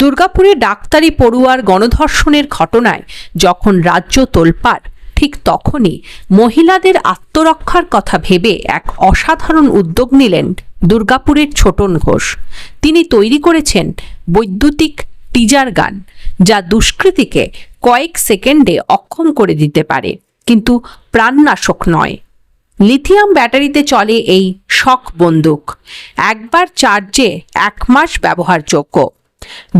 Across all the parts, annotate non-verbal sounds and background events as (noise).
দুর্গাপুরে ডাক্তারি পড়ুয়ার গণধর্ষণের ঘটনায় যখন রাজ্য তোলপাড়, ঠিক তখনই মহিলাদের আত্মরক্ষার কথা ভেবে এক অসাধারণ উদ্যোগ নিলেন দুর্গাপুরের ছোটন ঘোষ। তিনি তৈরি করেছেন বৈদ্যুতিক টিজার গান, যা দুষ্কৃতীকে কয়েক সেকেন্ডে অক্ষম করে দিতে পারে, কিন্তু প্রাণনাশক নয়। লিথিয়াম ব্যাটারিতে চলে এই শক বন্দুক, একবার চার্জে এক মাস ব্যবহারযোগ্য।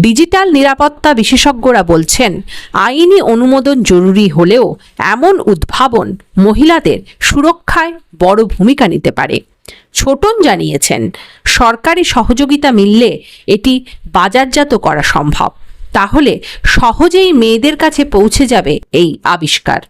ডিজিটাল নিরাপত্তা বিশেষজ্ঞরা বলছেন, আইনি অনুমোদন জরুরি হলেও এমন উদ্ভাবন মহিলাদের সুরক্ষায় বড় ভূমিকা নিতে পারে। ছোটন জানিয়েছেন, সরকারি সহযোগিতা মিললে এটি বাজারজাত করা সম্ভব। তাহলে সহজেই মেয়েদের কাছে পৌঁছে যাবে এই আবিষ্কার।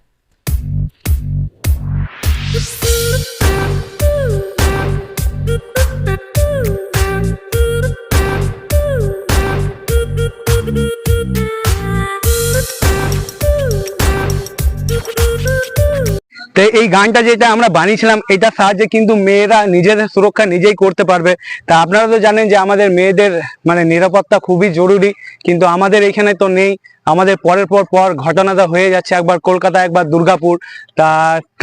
তো এই গানটা যেটা আমরা বানিয়েছিলাম, এটার সাহায্যে কিন্তু মেয়েরা নিজেদের সুরক্ষা নিজেই করতে পারবে। তা আপনারা তো জানেন যে আমাদের মেয়েদের মানে নিরাপত্তা খুবই জরুরি, কিন্তু আমাদের এখানে তো নেই। আমাদের পরের পর পর ঘটনাটা হয়ে যাচ্ছে, একবার কলকাতা, একবার দুর্গাপুর। তা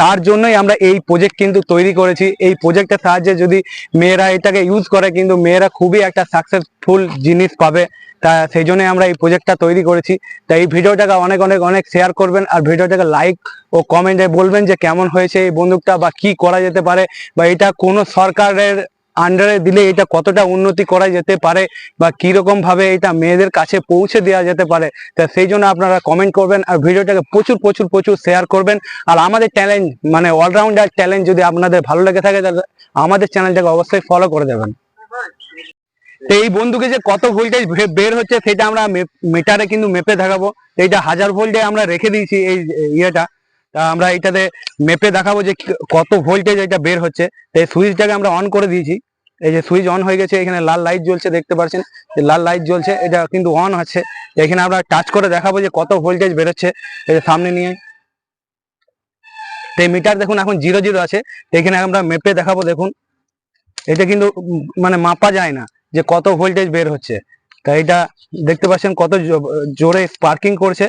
তার জন্যই আমরা এই প্রজেক্ট কিন্তু তৈরি করেছি। এই প্রজেক্টের সাহায্যে যদি মেয়েরা এটাকে ইউজ করে, কিন্তু মেয়েরা খুবই একটা সাকসেসফুল জিনিস পাবে। তা সেই জন্যই আমরা এই প্রজেক্টটা তৈরি করেছি। তা এই ভিডিওটাকে অনেক অনেক অনেক শেয়ার করবেন আর ভিডিওটাকে লাইক ও কমেন্টে বলবেন যে কেমন হয়েছে এই বন্দুকটা বা কি করা যেতে পারে বা এটা কোনো সরকারের আন্ডারে দিলে এটা কতটা উন্নতি করা যেতে পারে বা কীরকম ভাবে এটা মেয়েদের কাছে পৌঁছে দেওয়া যেতে পারে। তা সেই জন্য আপনারা কমেন্ট করবেন আর ভিডিওটাকে প্রচুর প্রচুর প্রচুর শেয়ার করবেন। আর আমাদের ট্যালেন্ট মানে অলরাউন্ডার ট্যালেন্ট যদি আপনাদের ভালো লেগে থাকে তাহলে আমাদের চ্যানেলটাকে অবশ্যই ফলো করে দেবেন। তো এই বন্ধুকে যে কত ভোল্টেজ বের হচ্ছে সেটা আমরা মিটারে কিন্তু মেপে দেখাবো। এইটা হাজার ভোল্টে আমরা রেখে দিয়েছি এই ইয়েটা। তা আমরা এটাতে মেপে দেখাবো যে কত ভোল্টেজ এটা বের হচ্ছে। এই সুইচটাকে আমরা অন করে দিয়েছি। এই যে সুইচ অন হয়ে গেছে, এখানে লাল লাইট জ্বলছে, দেখতে পাচ্ছেন যে লাল লাইট জ্বলছে, এটা কিন্তু অন আছে। এখানে আমরা টাচ করে দেখাবো যে কত ভোল্টেজ বেরোচ্ছে এই যে সামনে নিয়ে। তো মিটার দেখুন, এখন জিরো জিরো আছে। এখানে আমরা মেপে দেখাবো, দেখুন। এটা কিন্তু মানে মাপা যায় না। যে কত ভোল্টেজ বের হচ্ছে। তা এটা দেখতে পাচ্ছেন কত জোরে স্পার্কিং করছে।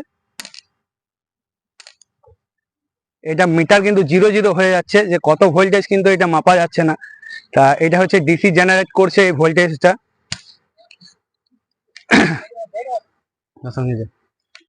এটা মিটার কিন্তু জিরো জিরো হয়ে যাচ্ছে, যে কত ভোল্টেজ কিন্তু এটা মাপা যাচ্ছে না। তা এটা হচ্ছে ডিসি জেনারেট করছে এই ভোল্টেজটা (coughs)